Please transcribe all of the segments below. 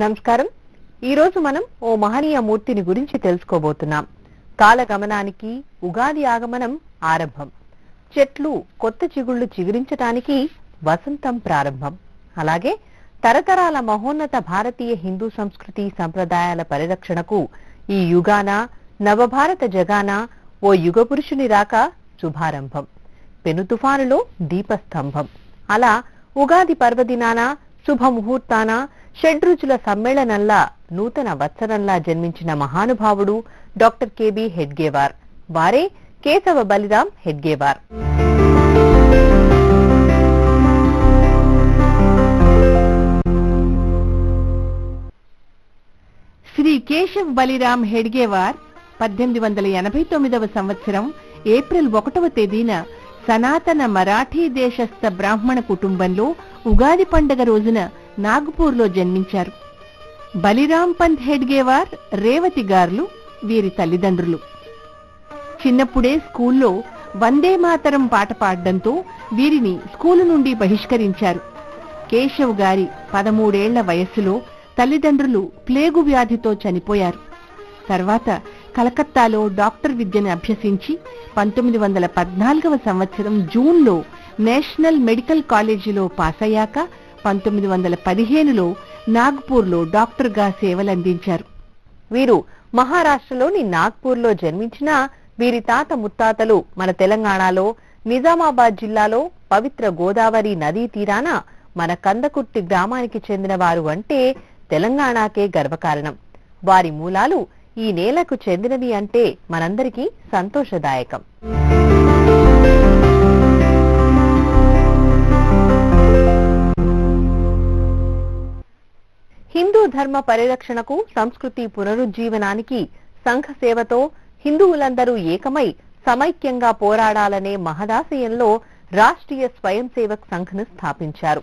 నమస్కారం. ఈ రోజు మనం ఓ మహనీయ మూర్తిని గురించి తెలుసుకోబోతున్నాం. కాలగమనానికి ఉగాది ఆగమనం ఆరంభం. చెట్లు కొత్త చిగుళ్ళు చిగురించటానికి వసంతం ప్రారంభం. అలాగే తరతరాల మహోన్నత భారతీయ హిందూ సంస్కృతి సంప్రదాయాల పరిరక్షణకు ఈ యుగాన నవభారత జగాన ఓ యుగ పురుషుని రాక శుభారంభం. పెను తుఫానులో దీపస్తంభం. అలా ఉగాది పర్వదినాన శుభముహూర్తాన షడ్రుచుల సమ్మేళనంలా నూతన వత్సరంలా జన్మించిన మహానుభావుడు డాక్టర్ కెబి హెడ్గేవార్. వారే కేశవ బలిరాం హెడ్గేవార్. శ్రీ కేశవ్ బలిరాం హెడ్గేవార్ పద్దెనిమిది వందల ఎనభై తొమ్మిదవ సంవత్సరం ఏప్రిల్ ఒకటవ తేదీన సనాతన మరాఠీ దేశస్థ బ్రాహ్మణ కుటుంబంలో ఉగాది పండగ రోజున నాగ్పూర్లో జన్మించారు. బలిరామ్ పంత్ హెడ్గేవార్ రేవతి గార్లు వీరి తల్లిదండ్రులు. చిన్నప్పుడే స్కూల్లో వందే మాతరం పాట పాడడంతో వీరిని స్కూలు నుండి బహిష్కరించారు. కేశవ్ గారి పదమూడేళ్ళ వయస్సులో తల్లిదండ్రులు ప్లేగు వ్యాధితో చనిపోయారు. తర్వాత కలకత్తాలో డాక్టర్ విద్యను అభ్యసించి పంతొమ్మిది వందల పద్నాలుగవ సంవత్సరం జూన్లో నేషనల్ మెడికల్ కాలేజీలో పాస్ అయ్యాక పంతొమ్మిది వందల పదిహేనులో నాగ్పూర్లో డాక్టర్గా సేవలందించారు. వీరు మహారాష్ట్రలోని నాగ్పూర్లో జన్మించిన వీరి తాత ముత్తాతలు మన తెలంగాణలో నిజామాబాద్ జిల్లాలో పవిత్ర గోదావరి నదీ తీరాన మన కందకుర్తి గ్రామానికి చెందిన వారు అంటే తెలంగాణకే గర్వకారణం. వారి మూలాలు ఈ నేలకు చెందినవి అంటే మనందరికీ సంతోషదాయకం. హిందూ ధర్మ పరిరక్షణకు సంస్కృతి పునరుజ్జీవనానికి సంఘ సేవతో హిందువులందరూ ఏకమై సమైక్యంగా పోరాడాలనే మహదాశయంలో రాష్ట్రీయ స్వయం సేవక్ సంఘ్ను స్థాపించారు.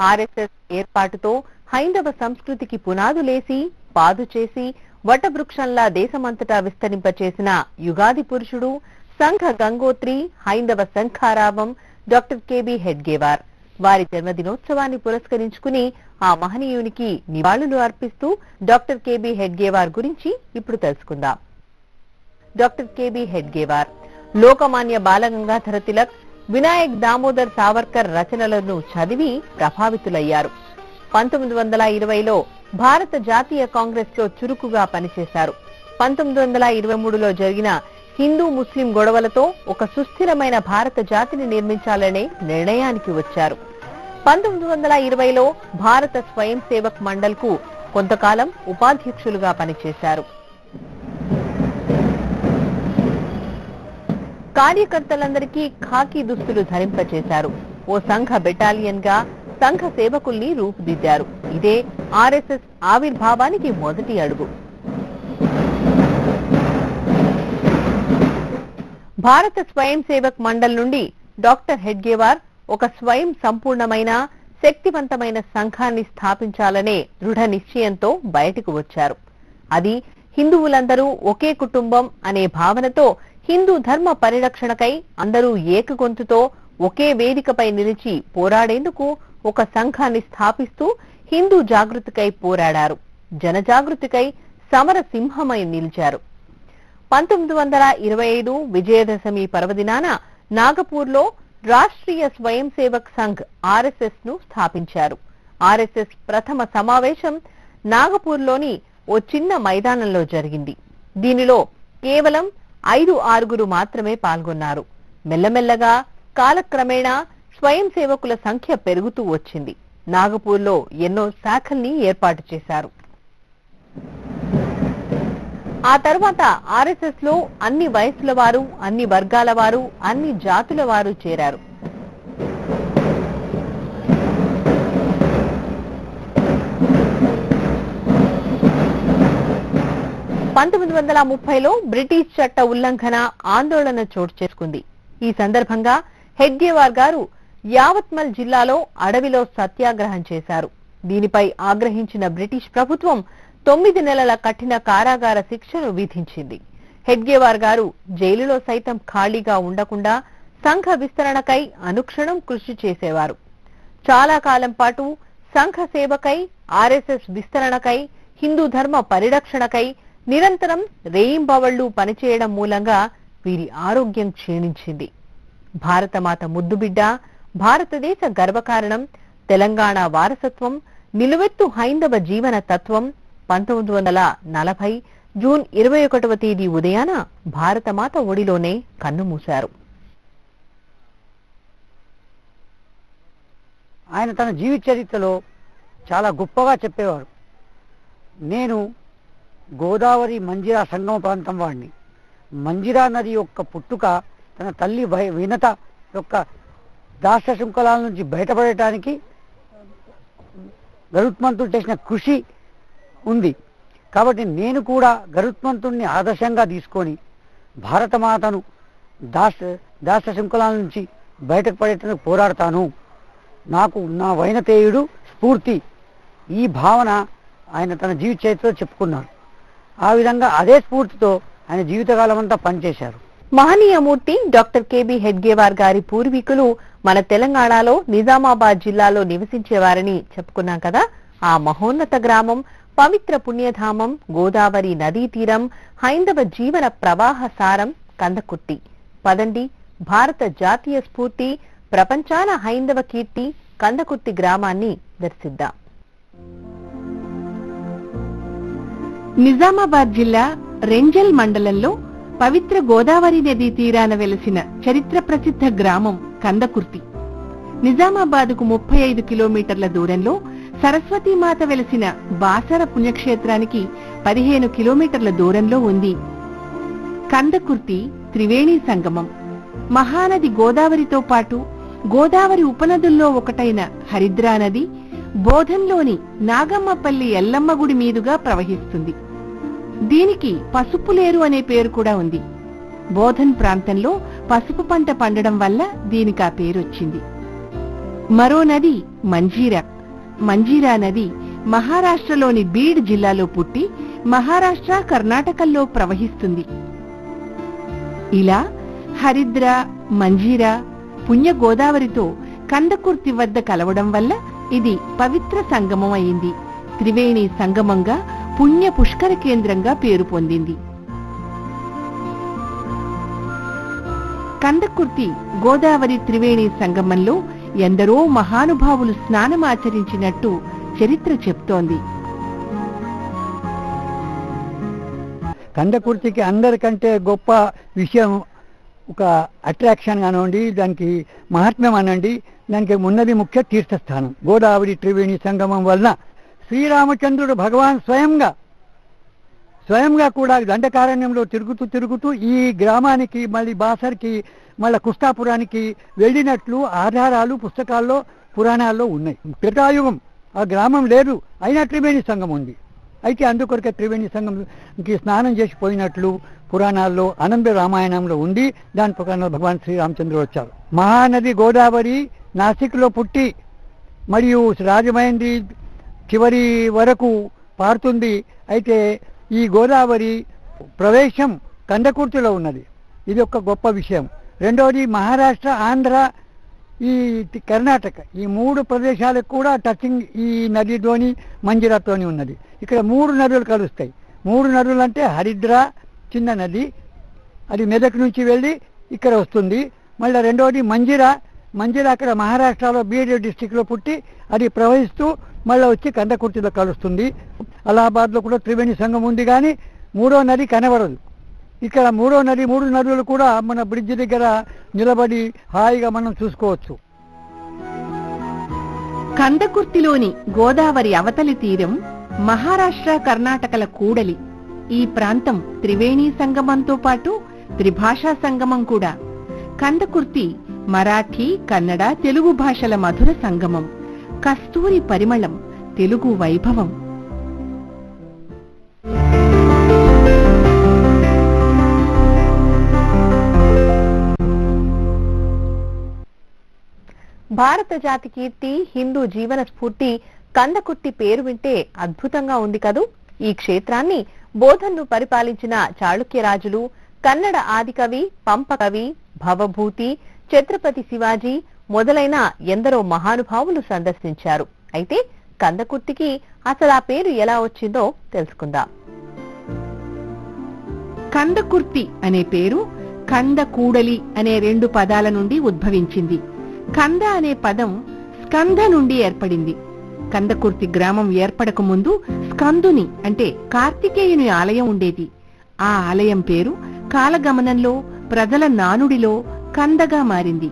ఆర్ఎస్ఎస్ ఏర్పాటుతో హైందవ సంస్కృతికి పునాదులేసి పాదు చేసి వటవృక్షంలా దేశమంతటా విస్తరింపచేసిన యుగాది పురుషుడు సంఘ గంగోత్రి హైందవ శంఖారావం డాక్టర్ కెబి హెడ్గేవార్. వారి జన్మదినోత్సవాన్ని పురస్కరించుకుని ఆ మహనీయునికి నివాళులు అర్పిస్తూ డాక్టర్ కెబి హెడ్గేవార్ గురించి ఇప్పుడు తెలుసుకుందాం. Doctor K B Hedgewar Lokmanya Balgangadhar Tilak Vinayak Damodar Savarkar రచనలను చదివి ప్రభావితులయ్యారు. పంతొమ్మిది వందల ఇరవైలో భారత జాతీయ కాంగ్రెస్లో చురుకుగా పనిచేశారు. పంతొమ్మిది వందల ఇరవై మూడులో జరిగిన హిందూ ముస్లిం గొడవలతో ఒక సుస్థిరమైన భారత జాతిని నిర్మించాలనే నిర్ణయానికి వచ్చారు. పంతొమ్మిది వందల ఇరవైలో భారత స్వయం సేవక్ మండల్కు కొంతకాలం ఉపాధ్యక్షులుగా పనిచేశారు. కార్యకర్తలందరికీ ఖాకీ దుస్తులు ధరింపచేశారు. ఓ సంఘ బెటాలియన్గా సంఘ సేవకుల్ని రూపుదిద్దారు. ఇదే ఆర్ఎస్ఎస్ ఆవిర్భావానికి మొదటి అడుగు. భారత స్వయం సేవక్ మండల్ నుండి డాక్టర్ హెడ్గేవార్ ఒక స్వయం సంపూర్ణమైన శక్తివంతమైన సంఘాన్ని స్థాపించాలనే దృఢ నిశ్చయంతో బయటకు వచ్చారు. అది హిందువులందరూ ఒకే కుటుంబం అనే భావనతో హిందూ ధర్మ పరిరక్షణకై అందరూ ఏకగొంతుతో ఒకే వేదికపై నిలిచి పోరాడేందుకు ఒక సంఘాన్ని స్థాపిస్తూ హిందూ జాగృతికై పోరాడారు. జనజాగృతికై సమర సింహమై నిలిచారు. పంతొమ్మిది వందల ఇరవై ఐదు విజయదశమి పర్వదినాన నాగపూర్లో రాష్ట్రీయ స్వయం సేవక్ సంఘ్ ఆర్ఎస్ఎస్ను స్థాపించారు. ఆర్ఎస్ఎస్ ప్రథమ సమావేశం నాగపూర్లోని ఓ చిన్న మైదానంలో జరిగింది. దీనిలో కేవలం ఐదు ఆరుగురు మాత్రమే పాల్గొన్నారు. మెల్లమెల్లగా కాలక్రమేణా స్వయం సేవకుల సంఖ్య పెరుగుతూ వచ్చింది. నాగపూర్లో ఎన్నో శాఖల్ని ఏర్పాటు చేశారు. ఆ తర్వాత ఆర్ఎస్ఎస్లో అన్ని వయసుల వారు అన్ని వర్గాల వారు అన్ని జాతుల వారు చేరారు. పంతొమ్మిది వందల ముప్పైలో బ్రిటిష్ చట్ట ఉల్లంఘన ఆందోళన చోటు చేసుకుంది. ఈ సందర్భంగా హెడ్గేవార్ గారు యావత్మల్ జిల్లాలో అడవిలో సత్యాగ్రహం చేశారు. దీనిపై ఆగ్రహించిన బ్రిటిష్ ప్రభుత్వం తొమ్మిది నెలల కఠిన కారాగార శిక్షను విధించింది. హెడ్గేవార్ గారు జైలులో సైతం ఖాళీగా ఉండకుండా సంఘ విస్తరణకై అనుక్షణం కృషి చేసేవారు. చాలా కాలం పాటు సంఘ సేవకై ఆర్ఎస్ఎస్ విస్తరణకై హిందూ ధర్మ పరిరక్షణకై నిరంతరం రేయింబవళ్ళు పనిచేయడం మూలంగా వీరి ఆరోగ్యం క్షీణించింది. భారతమాత ముద్దుబిడ్డ భారతదేశ గర్వకారణం తెలంగాణ వారసత్వం నిలువెత్తు హైందవ జీవన తత్వం పంతొమ్మిది వందల నలభై జూన్ ఇరవై ఒకటవ తేదీ ఉదయాన భారతమాత ఒడిలోనే కన్నుమూశారు ఆయన తన జీవిత చరిత్రలో చాలా గొప్పగా చెప్పేవారు. నేను గోదావరి మంజిరా సంగమ ప్రాంతం వాడిని. మంజిరా నది యొక్క పుట్టుక తన తల్లి భయ వినత యొక్క దాస శృంఖలాల నుంచి బయటపడటానికి గరుత్మంతుడు చేసిన కృషి ఉంది. కాబట్టి నేను కూడా గరుత్మంతుణ్ణి ఆదర్శంగా తీసుకొని భారతమాతను దాస దాస శృంఖలాల నుంచి బయటకు పడేటందుకు పోరాడతాను. నాకు నా వైనతేయుడు స్ఫూర్తి. ఈ భావన ఆయన తన జీవిత చరిత్రలో చెప్పుకున్నారు. ఆ విధంగా అదే స్ఫూర్తితో ఆయన జీవితకాలం అంతా పనిచేశారు. మహనీయమూర్తి డాక్టర్ కెబి హెడ్గేవార్ గారి పూర్వీకులు మన తెలంగాణలో నిజామాబాద్ జిల్లాలో నివసించేవారని చెప్పుకున్నాం కదా. ఆ మహోన్నత గ్రామం పవిత్ర పుణ్యధామం గోదావరి నదీ తీరం హైందవ జీవన ప్రవాహ సారం కందకుర్తి. పదండి భారత జాతీయ స్ఫూర్తి ప్రపంచాన హైందవ కీర్తి కందకుర్తి గ్రామాన్ని దర్శిద్దాం. నిజామాబాద్ జిల్లా రెంజల్ మండలంలో పవిత్ర గోదావరి నదీ తీరాన వెలసిన చరిత్ర ప్రసిద్ధ గ్రామం కందకుర్తి. నిజామాబాద్కు ముప్పై ఐదు కిలోమీటర్ల దూరంలో సరస్వతీమాత వెలసిన బాసర పుణ్యక్షేత్రానికి పదిహేను కిలోమీటర్ల దూరంలో ఉంది. కందకుర్తి త్రివేణి సంగమం. మహానది గోదావరితో పాటు గోదావరి ఉపనదుల్లో ఒకటైన హరిద్రా నది బోధంలోని నాగమ్మపల్లి ఎల్లమ్మ గుడి మీదుగా ప్రవహిస్తుంది. దీనికి పసుపులేరు అనే పేరు కూడా ఉంది. బోధన్ ప్రాంతంలో పసుపు పంట పండడం వల్ల దీనికి ఆ పేరొచ్చింది. మరో నది మంజీరా. మంజీరా నది మహారాష్ట్రలోని బీడ్ జిల్లాలో పుట్టి మహారాష్ట్ర కర్ణాటకల్లో ప్రవహిస్తుంది. ఇలా హరిద్ర మంజీరా పుణ్య గోదావరితో కందకుర్తి వద్ద కలవడం వల్ల ఇది పవిత్ర సంగమం అయింది. త్రివేణి సంగమంగా పుణ్య పుష్కర కేంద్రంగా పేరు పొందింది. కందకుర్తి గోదావరి త్రివేణి సంగమంలో ఎందరో మహానుభావులు స్నానమాచరించినట్టు చరిత్ర చెప్తోంది. కందకుర్తికి అందరికంటే గొప్ప విషయం ఒక అట్రాక్షన్ కానివ్వండి దానికి మహాత్మ్యం అనండి దానికి ఉన్నది ముఖ్య తీర్థస్థానం. గోదావరి త్రివేణి సంగమం వలన శ్రీరామచంద్రుడు భగవాన్ స్వయంగా స్వయంగా కూడా దండకారణ్యంలో తిరుగుతూ తిరుగుతూ ఈ గ్రామానికి మళ్ళీ బాసర్కి మళ్ళీ కుష్టాపురానికి వెళ్ళినట్లు ఆధారాలు పుస్తకాల్లో పురాణాల్లో ఉన్నాయి. త్రేతాయుగం ఆ గ్రామం లేదు. అయినా త్రివేణి సంఘం ఉంది. అయితే అందుకొరకే త్రివేణి సంఘంకి స్నానం చేసి పోయినట్లు పురాణాల్లో అనంద రామాయణంలో ఉంది. దాని ప్రకారం భగవాన్ శ్రీరామచంద్రుడు వచ్చారు. మహానది గోదావరి నాసిక్లో పుట్టి మరియు రాజమహేంద్రి చివరి వరకు పారుతుంది. అయితే ఈ గోదావరి ప్రవేశం కందకుర్తిలో ఉన్నది. ఇది ఒక గొప్ప విషయం. రెండవది మహారాష్ట్ర ఆంధ్ర ఈ కర్ణాటక. ఈ మూడు ప్రదేశాలకు కూడా టచింగ్ ఈ నదితోని మంజిరాతోని ఉన్నది. ఇక్కడ మూడు నదులు కలుస్తాయి. మూడు నదులు అంటే హరిద్ర చిన్న నది. అది మెదక్ నుంచి వెళ్ళి ఇక్కడ వస్తుంది. మళ్ళీ రెండవది మంజిరా. మంజిరా అక్కడ మహారాష్ట్రలో బీడ్ డిస్టిక్లో పుట్టి అది ప్రవహిస్తూ మళ్ళీ వచ్చి కందకుర్తిలో కలుస్తుంది. అలహాబాద్లో కూడా త్రివేణి సంఘం ఉంది కానీ మూడో నది కనబడదు. ఇక్కడ మూడో నది మూడు నదులు కూడా మన బ్రిడ్జ్ దగ్గర నిలబడి హాయిగా మనం చూసుకోవచ్చు. కందకుర్తిలోని గోదావరి అవతలి తీరం మహారాష్ట్ర కర్ణాటకల కూడలి. ఈ ప్రాంతం త్రివేణి సంగమంతో పాటు త్రిభాషా సంగమం కూడా. కందకుర్తి మరాఠీ కన్నడ తెలుగు భాషల మధుర సంగమం. కస్తూరి పరిమళం తెలుగు వైభవం. భారత జాతి కీర్తి హిందూ జీవన స్ఫూర్తి కందకుర్తి పేరు వింటే అద్భుతంగా ఉంది కదూ. ఈ క్షేత్రాన్ని బోధన్ను పరిపాలించిన చాళుక్య రాజులు కన్నడ ఆదికవి పంపకవి భవభూతి ఛత్రపతి శివాజీ మొదలైన ఎందరో మహానుభావులు సందర్శించారు. అయితే కందకుర్తికి అసలు ఆ పేరు ఎలా వచ్చిందో తెలుసుకుందాం. కందకుర్తి అనే పేరు కంద కూడలి అనే రెండు పదాల నుండి ఉద్భవించింది. కంద అనే పదం స్కంద నుండి ఏర్పడింది. కందకుర్తి గ్రామం ఏర్పడక ముందు స్కందుని అంటే కార్తికేయుని ఆలయం ఉండేది. ఆ ఆలయం పేరు కాలగమనంలో ప్రజల నానుడిలో కందగా మారింది.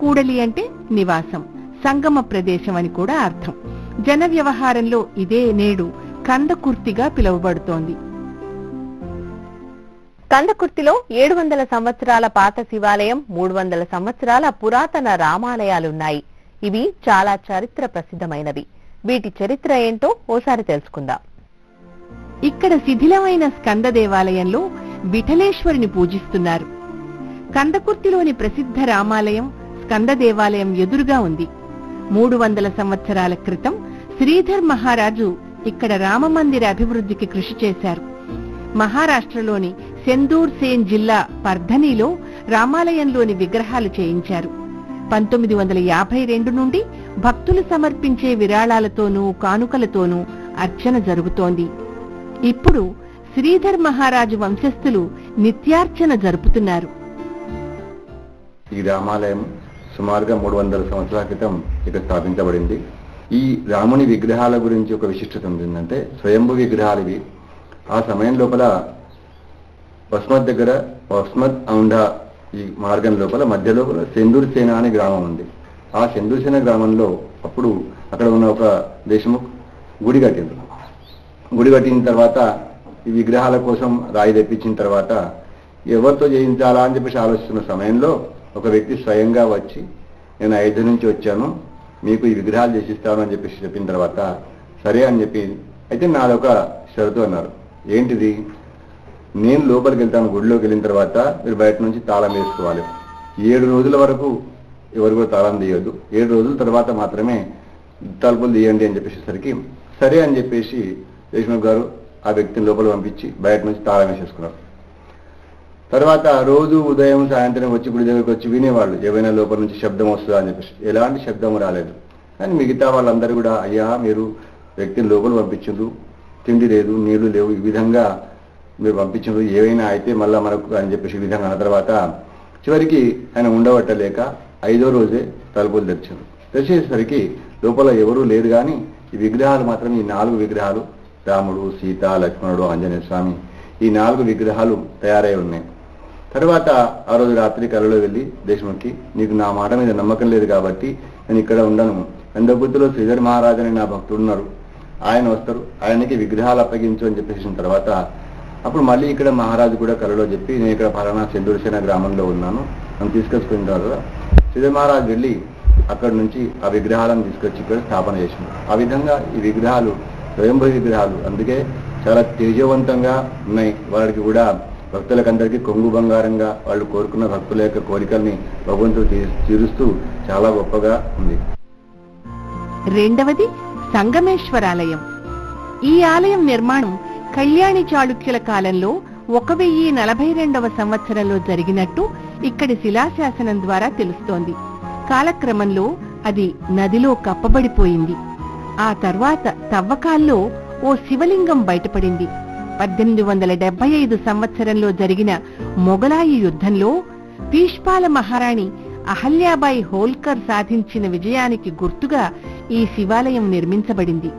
కూడలి అంటే నివాసం సంగమ ప్రదేశం అని కూడా అర్థం. జన వ్యవహారంలో ఇదే నేడు కందకుర్తిగా పిలువబడుతోంది. కందకుర్తిలో ఏడు వందల సంవత్సరాల పాత శివాలయం మూడు వందల సంవత్సరాల పురాతన రామాలయాలున్నాయి. ఇవి చాలా చరిత్ర ప్రసిద్ధమైనవి వీటి చరిత్ర ఏంటో ఓసారి తెలుసుకుందాం. ఇక్కడ శిథిలమైన స్కంద దేవాలయంలో విఠలేశ్వరిని పూజిస్తున్నారు. కందకుర్తిలోని ప్రసిద్ధ రామాలయం స్కంద దేవాలయం ఎదురుగా ఉంది. మూడు వందల సంవత్సరాల క్రితం శ్రీధర్ మహారాజు ఇక్కడ రామమందిర అభివృద్ధికి కృషి చేశారు. మహారాష్ట్రలోని సెందూర్ సేన్ జిల్లా పర్ధనీలో రామాలయంలోని విగ్రహాలు చేయించారు. పంతొమ్మిది వందల యాభై రెండు నుండి భక్తులు సమర్పించే విరాళాలతోనూ కానుకలతోనూ అర్చన జరుగుతోంది. ఇప్పుడు శ్రీధర్ మహారాజు వంశస్థులు నిత్యార్చన జరుపుతున్నారు. ఈ రామాలయం సుమారుగా మూడు వందల సంవత్సరాల క్రితం ఇక్కడ స్థాపించబడింది. ఈ రాముని విగ్రహాల గురించి ఒక విశిష్టత ఏంటంటే స్వయంభు విగ్రహాలు ఇవి. ఆ సమయం లోపల వస్మత్ దగ్గర వస్మత్ ఔండ ఈ మార్గం లోపల మధ్య లోపల సేన అనే గ్రామం ఉంది. ఆ సెందూర్ సేన గ్రామంలో అప్పుడు అక్కడ ఉన్న ఒక దేశముఖ్ గుడి కట్టింది. గుడి కట్టిన తర్వాత ఈ విగ్రహాల కోసం రాయి తెప్పించిన తర్వాత ఎవరితో చేయించాలా అని చెప్పేసి ఆలోచిస్తున్న సమయంలో ఒక వ్యక్తి స్వయంగా వచ్చి నేను అయోధ్య నుంచి వచ్చాను మీకు ఈ విగ్రహాలు చేసిస్తాను అని చెప్పేసి చెప్పిన తర్వాత సరే అని చెప్పి అయితే నాదొక షరతు అన్నారు. ఏంటిది? నేను లోపలికి వెళ్తాను గుడిలోకి వెళ్ళిన తర్వాత మీరు బయట నుంచి తాళం వేసుకోవాలి. ఏడు రోజుల వరకు ఎవరు కూడా తాళం తీయొద్దు. ఏడు రోజుల తర్వాత మాత్రమే తలుపులు తీయండి అని చెప్పేసేసరికి సరే అని చెప్పేసి దేశముఖ్ గారు ఆ వ్యక్తిని లోపల పంపించి బయట నుంచి తాళం వేసేసుకున్నారు. తర్వాత రోజు ఉదయం సాయంత్రం వచ్చి గుడి దగ్గరికి వచ్చి వినేవాళ్ళు ఏవైనా లోపల నుంచి శబ్దం వస్తుందా అని చెప్పేసి. ఎలాంటి శబ్దం రాలేదు. కానీ మిగతా వాళ్ళందరూ కూడా అయ్యా మీరు వ్యక్తిని లోపల పంపించదు తిండి లేదు నీళ్ళు లేవు ఈ విధంగా మీరు పంపించదు ఏవైనా అయితే మళ్ళా మనకు అని చెప్పేసి ఈ విధంగా అన్న తర్వాత చివరికి ఆయన ఉండబట్టలేక ఐదో రోజే తలుపులు తెరిచారు. తెరిచేసరికి లోపల ఎవరూ లేరు కానీ ఈ విగ్రహాలు మాత్రం ఈ నాలుగు విగ్రహాలు రాముడు సీత లక్ష్మణుడు ఆంజనేయ స్వామి ఈ నాలుగు విగ్రహాలు తయారై ఉన్నాయి. తర్వాత ఆ రోజు రాత్రి కలలో వెళ్ళి దేశముఖి నీకు నా మాట మీద నమ్మకం లేదు కాబట్టి నేను ఇక్కడ ఉండను. ఎందగుత్తులో శ్రీధర్ మహారాజు అని నా భక్తుడు ఉన్నారు. ఆయన వస్తారు. ఆయనకి విగ్రహాలు అప్పగించు అని చెప్పేసిన తర్వాత అప్పుడు మళ్ళీ ఇక్కడ మహారాజు కూడా కలలో చెప్పి నేను ఇక్కడ ఫలానా సెందూరసేన గ్రామంలో ఉన్నాను. నన్ను తీసుకొచ్చుకున్న తర్వాత శ్రీధర్ మహారాజు వెళ్ళి అక్కడ నుంచి ఆ విగ్రహాలను తీసుకొచ్చి ఇక్కడ స్థాపన చేసింది ఆ విధంగా ఈ విగ్రహాలు స్వయంభూ విగ్రహాలు అందుకే చాలా తేజవంతంగా ఉన్నాయి. వారికి కూడా భక్తులకందరికీ కొంగు బంగారంగా వాళ్ళు కోరుకున్న భక్తుల యొక్క కోరికల్ని భగవంతుడు తీరుస్తూ చాలా గొప్పగా ఉంది. రెండవది సంగమేశ్వరాలయం. ఈ ఆలయం నిర్మాణం కళ్యాణి చాళుక్యుల కాలంలో ఒక వెయ్యి నలభై రెండవ సంవత్సరంలో జరిగినట్టు ఇక్కడి శిలాశాసనం ద్వారా తెలుస్తోంది. కాలక్రమంలో అది నదిలో కప్పబడిపోయింది. ఆ తర్వాత తవ్వకాల్లో ఓ శివలింగం బయటపడింది. పద్దెనిమిది వందల డెబ్బై ఐదు సంవత్సరంలో జరిగిన మొఘలాయి యుద్ధంలో పీష్పాల మహారాణి అహల్యాబాయి హోల్కర్ సాధించిన విజయానికి గుర్తుగా ఈ శివాలయం నిర్మించబడింది.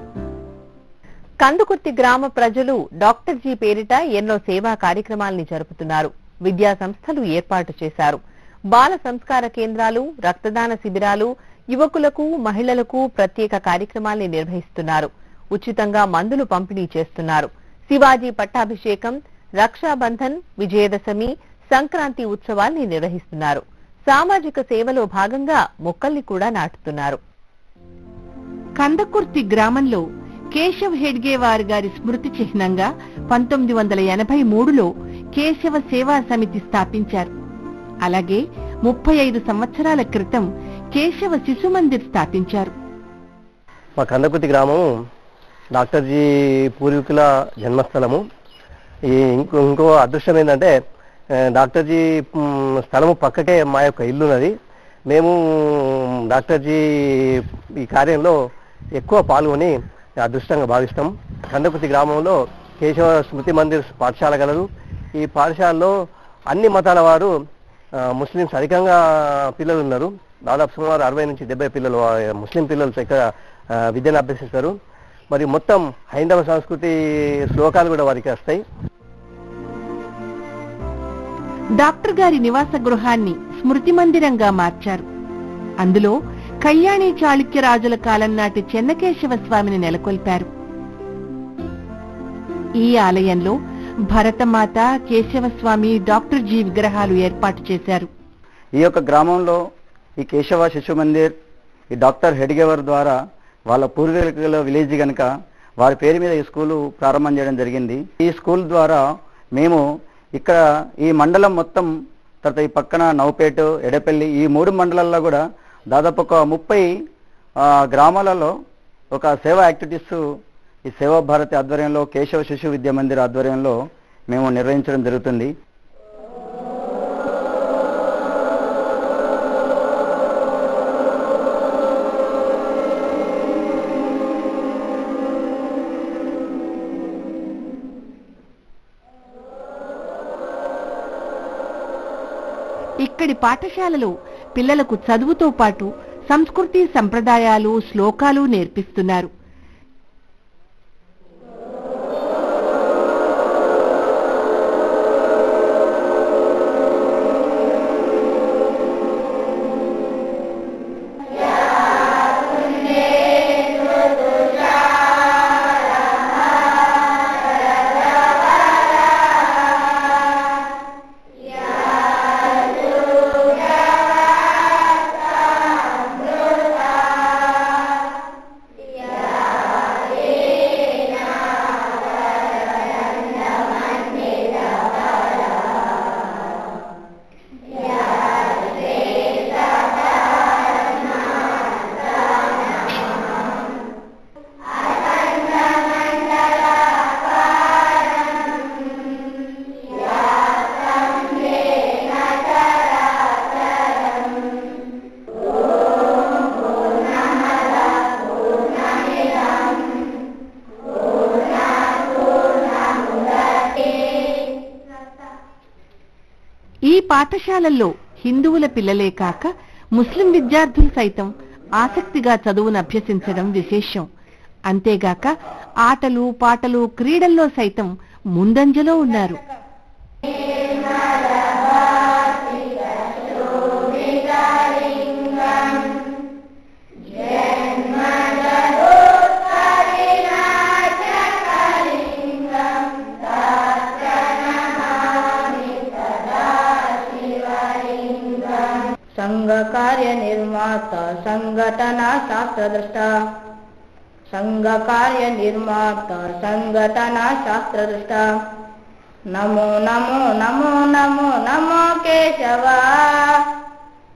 కందుకుర్తి గ్రామ ప్రజలు డాక్టర్ జీ పేరిట ఎన్నో సేవా కార్యక్రమాల్ని జరుపుతున్నారు. విద్యా సంస్థలు ఏర్పాటు చేశారు. బాల సంస్కార కేంద్రాలు రక్తదాన శిబిరాలు యువకులకు మహిళలకు ప్రత్యేక కార్యక్రమాల్ని నిర్వహిస్తున్నారు. ఉచితంగా మందులు పంపిణీ చేస్తున్నారు. శివాజీ పట్టాభిషేకం రక్షాబంధన్ విజయదశమి సంక్రాంతి ఉత్సవాల్ని నిర్వహిస్తున్నారు. సామాజిక సేవలో భాగంగా మొక్కల్ని కూడా నాటుతున్నారు. కందకుర్తి గ్రామంలో కేశవ్ హెడ్గేవార్ గారి స్మృతి చిహ్నంగా పంతొమ్మిది వందల ఎనభై మూడులో కేశవ సేవా సమితి స్థాపించారు. అలాగే ముప్పై ఐదు సంవత్సరాల క్రితం కేశవ శిశు మందిర్ స్థాపించారు. మా కందకుర్తి గ్రామం డాక్టర్ జీ పూర్వీకుల జన్మస్థలము. ఈ ఇంకో ఇంకో అదృష్టం ఏంటంటే డాక్టర్జీ డాక్టర్ జీ స్థలము పక్కకే మా యొక్క ఇల్లు ఉన్నది మేము డాక్టర్ జీ ఈ కార్యంలో ఎక్కువ పాల్గొని అదృష్టంగా భావిస్తాం. కందకుర్తి గ్రామంలో కేశవ స్మృతి మందిర్ పాఠశాల గలదు. ఈ పాఠశాలలో అన్ని మతాల వారు ముస్లిమ్స్ అధికంగా పిల్లలు ఉన్నారు దాదాపు సుమారు అరవై నుంచి డెబ్బై పిల్లలు ముస్లిం పిల్లలు ఇక్కడ విద్యను అభ్యసిస్తారు. మరి మొత్తం హైందవ సంస్కృతి శ్లోకాలు కూడా వారికి వస్తాయి. డాక్టర్ గారి నివాస గృహాన్ని స్మృతి మందిరంగా మార్చారు. అందులో కళ్యాణి చాళుక్య రాజుల కాలం నాటి చెన్నకేశవ స్వామిని నెలకొల్పారు. ఈ ఆలయంలో భరతమాత కేశవస్వామి డాక్టర్ జీ విగ్రహాలు ఏర్పాటు చేశారు. ఈ యొక్క గ్రామంలో ఈ కేశవ శిశు మందిర్ ఈ డాక్టర్ హెడ్గేవర్ ద్వారా వాళ్ళ పూర్వీకుల విలేజ్ కనుక వారి పేరు మీద ఈ స్కూలు ప్రారంభం చేయడం జరిగింది. ఈ స్కూల్ ద్వారా మేము ఇక్కడ ఈ మండలం మొత్తం తర్వాత ఈ పక్కన నౌపేట ఎడపల్లి ఈ మూడు మండలాల్లో కూడా దాదాపు ఒక ముప్పై గ్రామాలలో ఒక సేవా యాక్టివిటీస్ ఈ సేవా భారతి ఆధ్వర్యంలో కేశవ శిశు విద్యా మందిర్ ఆధ్వర్యంలో మేము నిర్వహించడం జరుగుతుంది. అక్కడి పాఠశాలలో పిల్లలకు చదువుతో పాటు సంస్కృతి సంప్రదాయాలు శ్లోకాలు నేర్పిస్తున్నారు. ఈ పాఠశాలల్లో హిందువుల పిల్లలే కాక ముస్లిం విద్యార్థులు సైతం ఆసక్తిగా చదువును అభ్యసించడం విశేషం. అంతేగాక ఆటలు పాటలు క్రీడల్లో సైతం ముందంజలో ఉన్నారు. సంఘకార్యనిర్మాత సంఘటన శాస్త్రదృష్ట సంఘకార్యనిర్మాత సంఘటన శాస్త్రదృష్ట నమో నమో నమో నమో నమో కేశవ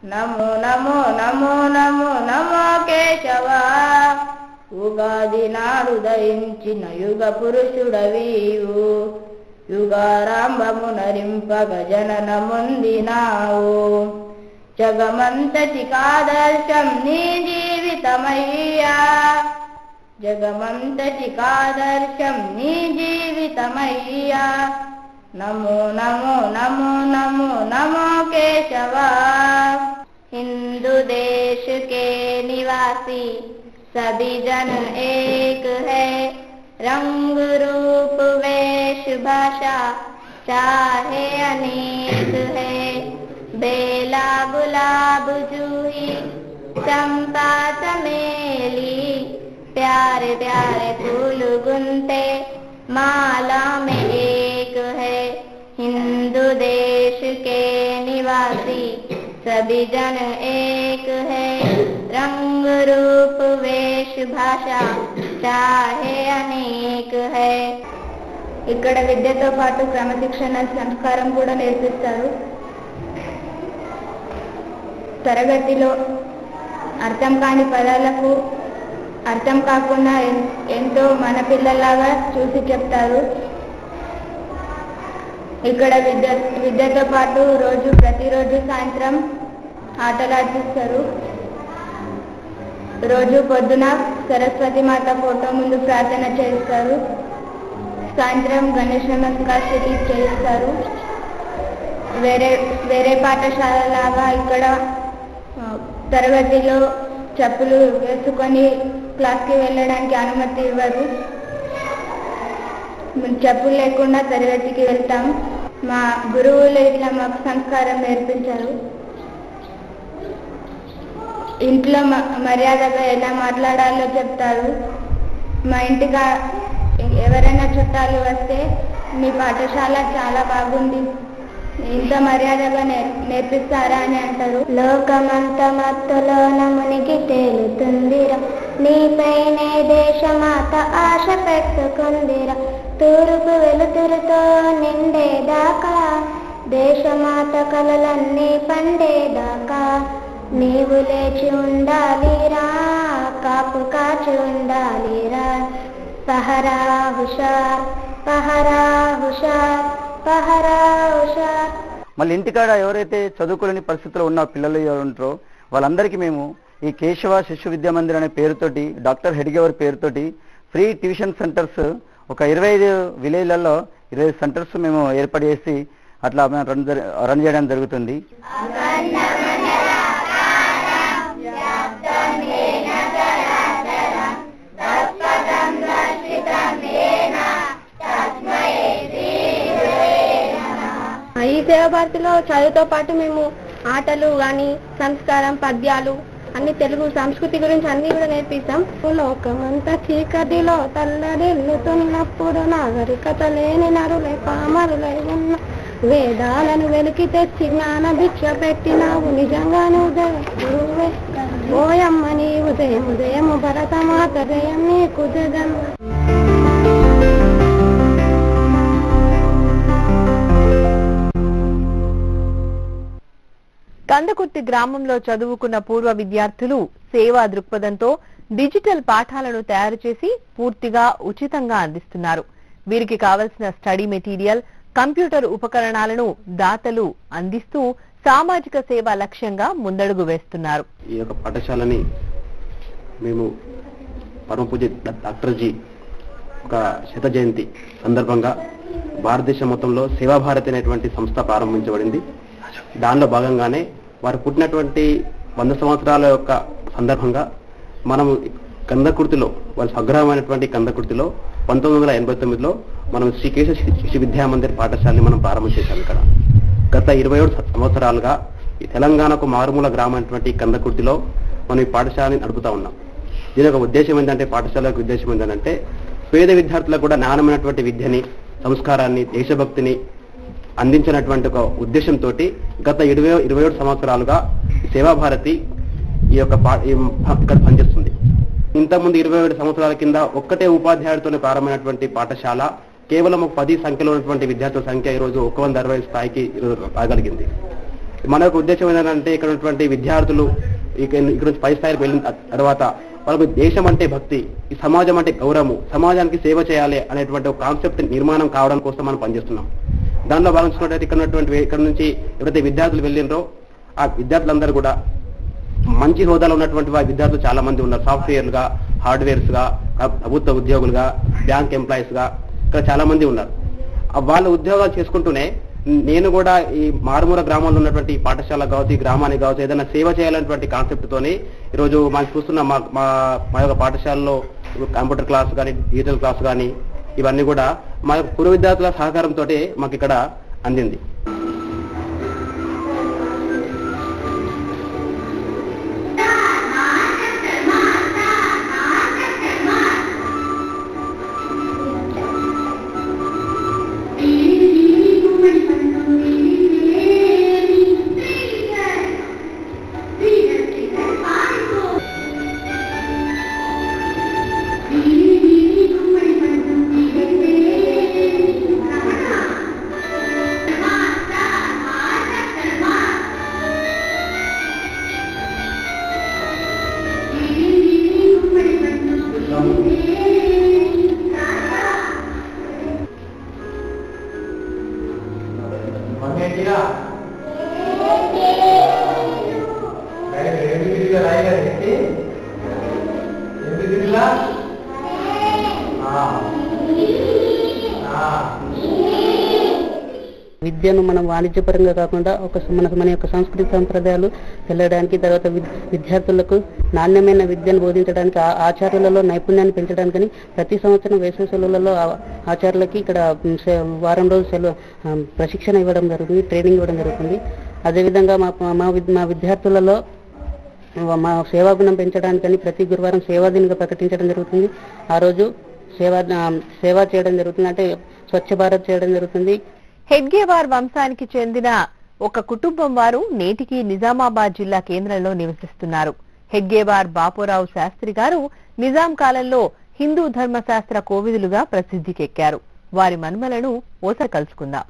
నమో నమో నమో నమో నమో కేశవ ఉగాది నాడు దయించిన యుగ పురుషుడవీవు యుగారంభము నరింపగ జనన ముందినావు जगमन्तटिकादर्शं निजीवितमय्या। जगमन्तटिकादर्शं निजीवितमय्या। नमो नमो नमो नमो नमो केशवा। हिंदू देश के निवासी सभी जन एक है। रंग रूप वेश भाषा चाहे अनेक है। बेला गुलाब जूही चंपा चमेली प्यारे प्यारे फूल गुनते माला में एक है हिंदू देश के निवासी सभी जन एक है रंग रूप वेश भाषा चाहे अनेक है ఇక్కడ విద్యతో పాటు క్రమశిక్షణ సంస్కారం కూడా నేర్పిస్తారు తరగతిలో అర్థం కాని పదాలకు అర్థం కాకుండా ఎంతో మన పిల్లలాగా చూసి చెప్తారు. ఇక్కడ విద్య విద్యతో పాటు రోజు ప్రతిరోజు సాయంత్రం ఆటలాడిస్తారు. రోజు పొద్దున సరస్వతి మాత ఫోటో ముందు ప్రార్థన చేస్తారు. సాయంత్రం గణేష్ నమస్కార చేస్తారు. వేరే వేరే పాఠశాల లాగా ఇక్కడ తరగతిలో చెప్పులు వేసుకొని క్లాస్కి వెళ్ళడానికి అనుమతి ఇవ్వరు. చెప్పులు లేకుండా తరగతికి వెళ్తాం. మా గురువులు ఇట్లా మాకు సంస్కారం నేర్పించారు. ఇంట్లో మ- మర్యాదగా ఎలా మాట్లాడాలో చెప్తారు. మా ఇంటిగా ఎవరైనా చుట్టాలు వస్తే మీ పాఠశాల చాలా బాగుంది. ఇంత మర్యాదగా నేర్పిస్తారా అని అంటారు. లోకమంత మత్తులోన మునిగి తేలుతుందిరా. నీపైనే దేశమాత ఆశ పెట్టుకుందిరా. తూర్పు వెలుతురుతో నిండేదాకా దేశమాత కలలన్నీ పండేదాకా. నీవు లేచి ఉండాలిరా కాపు కాచి ఉండాలిరా. పహరా హుషార్ పహరా హుషార్. మళ్ళీ ఇంటికాడ ఎవరైతే చదువుకోలేని పరిస్థితిలో ఉన్న పిల్లలు ఎవరు ఉంటారో వాళ్ళందరికీ మేము ఈ కేశవ శిశు విద్యా మందిర్ అనే పేరుతోటి డాక్టర్ హెడ్గేవర్ పేరుతోటి ఫ్రీ ట్యూషన్ సెంటర్స్ ఒక ఇరవై ఐదు విలేజ్లలో ఇరవై సెంటర్స్ మేము ఏర్పాటు చేసి అట్లా రన్ రన్ చేయడం జరుగుతుంది. సేవ భారతిలో చదువుతో పాటు మేము ఆటలు కానీ సంస్కారం పద్యాలు అన్ని తెలుగు సంస్కృతి గురించి అన్ని కూడా నేర్పిస్తాం. లోకమంతా చీకటిలో తల్లడిల్లుతున్నప్పుడు నాగరికత లేని నరులే పామరులై ఉన్న వేదాలను వెలికి తెచ్చి జ్ఞాన భిక్ష పెట్టినావు. నిజంగా నువ్వు గురువే ఓయమ్మ నీ ఉదయం ఉదయం భరతమాత జయం నీకు జగన్. కందకుర్తి గ్రామంలో చదువుకున్న పూర్వ విద్యార్థులు సేవా దృక్పథంతో డిజిటల్ పాఠాలను తయారు చేసి పూర్తిగా ఉచితంగా అందిస్తున్నారు. వీరికి కావలసిన స్టడీ మెటీరియల్ కంప్యూటర్ ఉపకరణాలను దాతలు అందిస్తూ సామాజిక సేవ లక్ష్యంగా ముందడుగు వేస్తున్నారు. ఈ యొక్క పాఠశాలని మేము పరమ పూజ డాక్టర్ జీ ఒక శత జయంతి సందర్భంగా భారతదేశం మొత్తంలో సేవాభారతి అనేటువంటి సంస్థ ప్రారంభించబడింది. దానిలో భాగంగానే వారు పుట్టినటువంటి వంద సంవత్సరాల యొక్క సందర్భంగా మనం కందకుర్తిలో వారి స్వగ్రహమైనటువంటి కందకుర్తిలో పంతొమ్మిది వందల ఎనభై తొమ్మిదిలో మనం శ్రీకేశ శిశు విద్యా మందిర్ పాఠశాలని మనం ప్రారంభం చేశాం ఇక్కడ. గత ఇరవై ఏడు సంవత్సరాలుగా ఈ తెలంగాణకు మారుమూల గ్రామైనటువంటి కందకుర్తిలో మనం ఈ పాఠశాలని నడుపుతా ఉన్నాం. దీని యొక్క ఉద్దేశం ఏంటంటే పాఠశాల యొక్క ఉద్దేశం ఏంటంటే పేద విద్యార్థులకు కూడా నాణ్యమైనటువంటి విద్యని సంస్కారాన్ని దేశభక్తిని అందించినటువంటి ఒక ఉద్దేశంతో గత ఇరవై ఇరవై ఏడు సంవత్సరాలుగా సేవాభారతి ఈ యొక్క ఈ ఇక్కడ పనిచేస్తుంది. ఇంతకుముందు ఇరవై ఏడు సంవత్సరాల కింద ఒక్కటే ఉపాధ్యాయుడితోనే ప్రారంభమైనటువంటి పాఠశాల కేవలం ఒక పది సంఖ్యలో ఉన్నటువంటి విద్యార్థుల సంఖ్య ఈరోజు ఒక వంద అరవై స్థాయికి రాగలిగింది. మన యొక్క ఉద్దేశం ఏంటంటే ఇక్కడ ఉన్నటువంటి విద్యార్థులు ఇక్కడ నుంచి పై స్థాయికి వెళ్ళిన తర్వాత వాళ్ళకు దేశం అంటే భక్తి ఈ సమాజం అంటే గౌరవము సమాజానికి సేవ చేయాలి అనేటువంటి ఒక కాన్సెప్ట్ నిర్మాణం కావడం కోసం మనం పనిచేస్తున్నాం. దానిలో భాగం ఇక్కడ ఉన్నటువంటి ఇక్కడ నుంచి ఎవరైతే విద్యార్థులు వెళ్ళినరో ఆ విద్యార్థులందరూ కూడా మంచి హోదాలో ఉన్నటువంటి వారి విద్యార్థులు చాలా మంది ఉన్నారు. సాఫ్ట్వేర్లుగా హార్డ్వేర్స్గా ప్రభుత్వ ఉద్యోగులుగా బ్యాంక్ ఎంప్లాయీస్గా ఇక్కడ చాలా మంది ఉన్నారు వాళ్ళ ఉద్యోగాలు చేసుకుంటూనే నేను కూడా ఈ మారుమూల గ్రామంలో ఉన్నటువంటి పాఠశాల కావచ్చు ఈ గ్రామానికి కావచ్చు ఏదైనా సేవ చేయాలనేటువంటి కాన్సెప్ట్ తోని ఈరోజు మనం చూస్తున్న మా మా మా యొక్క పాఠశాలలో కంప్యూటర్ క్లాస్ కానీ డిజిటల్ క్లాస్ కానీ ఇవన్నీ కూడా మా యొక్క పూర్వ విద్యార్థుల సహకారంతో మాకు ఇక్కడ అందింది. 没了 విద్యను మనం వాణిజ్యపరంగా కాకుండా ఒక మన మన యొక్క సంస్కృతి సంప్రదాయాలు వెళ్ళడానికి తర్వాత విద్యార్థులకు నాణ్యమైన విద్యను బోధించడానికి ఆచార్యులలో నైపుణ్యాన్ని పెంచడానికని ప్రతి సంవత్సరం వేసవి సెలవులలో ఆచార్యులకి ఇక్కడ వారం రోజులు సెలవు ప్రశిక్షణ ఇవ్వడం జరుగుతుంది ట్రైనింగ్ ఇవ్వడం జరుగుతుంది. అదేవిధంగా మా మా మా విద్యార్థులలో మా సేవాగుణం పెంచడానికని ప్రతి గురువారం సేవా దినంగా ప్రకటించడం జరుగుతుంది. ఆ రోజు సేవా సేవ చేయడం జరుగుతుంది. అంటే స్వచ్ఛ భారత్ చేయడం జరుగుతుంది. హెడ్గేవార్ వంశానికి చెందిన ఒక కుటుంబం వారు నేటికి నిజామాబాద్ జిల్లా కేంద్రంలో నివసిస్తున్నారు. హెడ్గేవార్ బాపురావు శాస్త్రి గారు నిజాం కాలంలో హిందూ ధర్మశాస్త్ర కోవిదులుగా ప్రసిద్ధికెక్కారు వారి మన్మలను ఓసారి కలుసుకుందాం.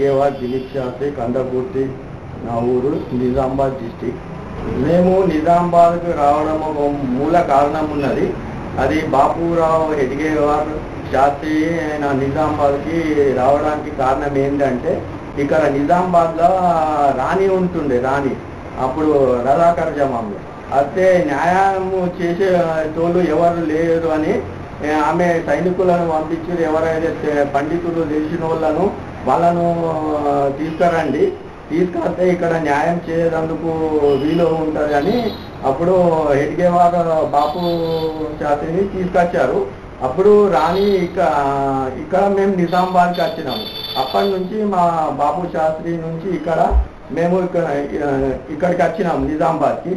పేరు దిలీప్ శాస్త్రి కందపూర్తి నా ఊరు నిజామాబాద్ డిస్టిక్. మేము నిజామాబాద్కు రావడం ఒక మూల కారణం ఉన్నది అది బాపురావు హెడ్గేవార్ శాస్త్రి ఆయన నిజామాబాద్కి రావడానికి కారణం ఏంటంటే ఇక్కడ నిజామాబాద్లో రాణి ఉంటుండే రాణి. అప్పుడు రజాకర్ జమాంలో అయితే న్యాయం చేసే తోలు ఎవరు లేరు అని ఆమె సైనికులను పంపించారు. ఎవరైతే పండితులు తెలిసిన వాళ్ళను వాళ్ళను తీసుకురండి. తీసుకొస్తే ఇక్కడ న్యాయం చేయడానికి వీలు ఉంటుంది అని అప్పుడు హెడ్గేవార్ బాపు శాస్త్రిని తీసుకొచ్చారు. అప్పుడు రాణి ఇక ఇక్కడ మేము నిజామాబాద్కి వచ్చినాము. అప్పటి నుంచి మా బాపు శాస్త్రి నుంచి ఇక్కడ మేము ఇక్కడ ఇక్కడికి వచ్చినాము నిజామాబాద్కి.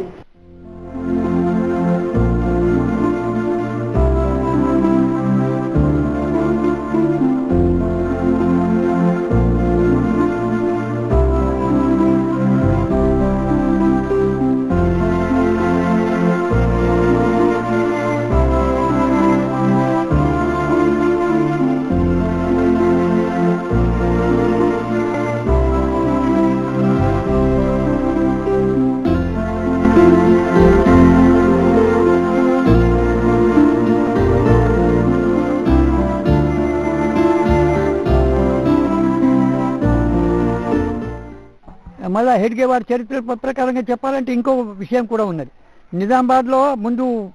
మళ్ళా హెడ్గేవార్ చరిత్ర ప్రకారంగా చెప్పాలంటే ఇంకో విషయం కూడా ఉన్నది. నిజామాబాద్లో ముందు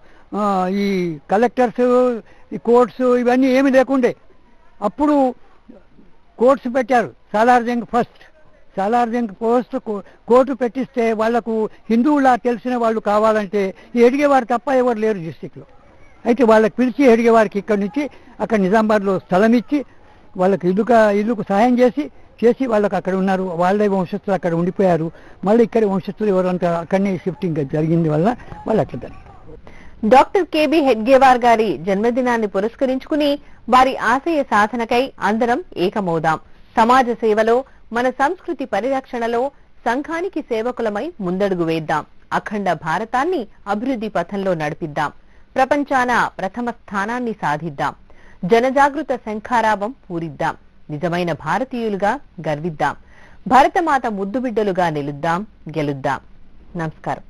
ఈ కలెక్టర్స్ ఈ కోర్ట్స్ ఇవన్నీ ఏమి లేకుండే. అప్పుడు కోర్ట్స్ పెట్టారు సాలార్జంగ్ ఫస్ట్. సాలార్జంగ్ పోస్ట్ కో- కోర్టు పెట్టిస్తే వాళ్ళకు హిందువులా తెలిసిన వాళ్ళు కావాలంటే ఈ ఎడిగేవారు తప్ప ఎవరు లేరు డిస్టిక్లో. అయితే వాళ్ళకి పిలిచి ఎడిగేవారికి ఇక్కడి నుంచి అక్కడ నిజామాబాద్లో స్థలం ఇచ్చి వాళ్ళకి ఇల్లుగా ఇల్లుకు సహాయం చేసి చేసి వాళ్ళకి అక్కడ ఉన్నారు. వాళ్ళే వంశస్థులు అక్కడ ఉండిపోయారు. మళ్ళీ ఇక్కడ వంశస్థులు ఎవరంతా అక్కడనే షిఫ్టింగ్ జరిగింది వల్ల వాళ్ళు అట్లా జరిగింది. డాక్టర్ కేబి హెడ్గేవార్ గారి జన్మదినాన్ని పురస్కరించుకుని వారి ఆశయ సాధనకై అందరం ఏకమవుదాం. సమాజ సేవలో మన సంస్కృతి పరిరక్షణలో సంఘానికి సేవకులమై ముందడుగు వేద్దాం. అఖండ భారతాన్ని అభివృద్ధి పథంలో నడిపిద్దాం. ప్రపంచాన ప్రథమ స్థానాన్ని సాధిద్దాం. జనజాగృత శంఖారావం పూరిద్దాం. నిజమైన భారతీయులుగా గర్విద్దాం. భరతమాత ముద్దుబిడ్డలుగా నిలుద్దాం గెలుద్దాం. నమస్కారం.